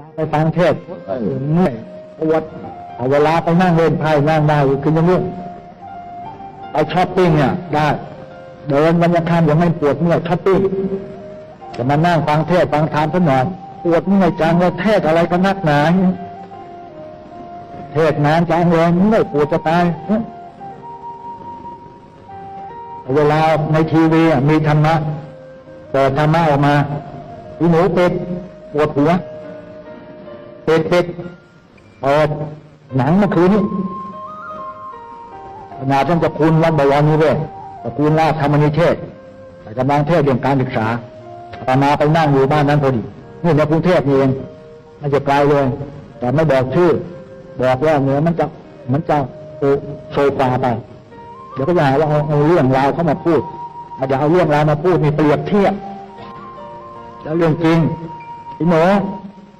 ลาไปฟังเทศเออเมื่อยปวดเอาเวลาไปนั่งเล่นไพ่นั่งได้คือยังเรื่องไปช้อปปิ้งเนี่ยได้เดินบรรยากาศยังไม่ปวดเมื่อยช้อปปิ้งจะมานั่งฟังเทศฟังธรรมซะหน่อยปวดเมื่อยจังเลยเทศอะไรกันนักหนาเทศน์นานจังเลยเมื่อยปวดจะตายเวลาในทีวีอะมีธรรมะเปิดธรรมะออกมาอีหนูเป็ดปวดหัว ป็ดเป็ดเปิดหนังเมื่อคืนนี้ขนาดท่านจะคุณวัดบวรนี้เว้ยตระกูลราชธรรมนิเทศแต่กำลังเทศเรื่องการศึกษาตอาตมาไปนั่งอยู่บ้านนั้นพอดีนี่ในกรุงเทพเองไม่จะไกลเลย แต่ไม่บอกชื่อ บอกว่าเหนือมันจะมันจะโซฟาไป เดี๋ยวก็จะหาว่าเอาเอาเรื่องราวเข้ามาพูดอาจจะเอาเรื่องราวมาพูดมีเปรียบเทียบ แล้วเรื่องจริงไอ้หนู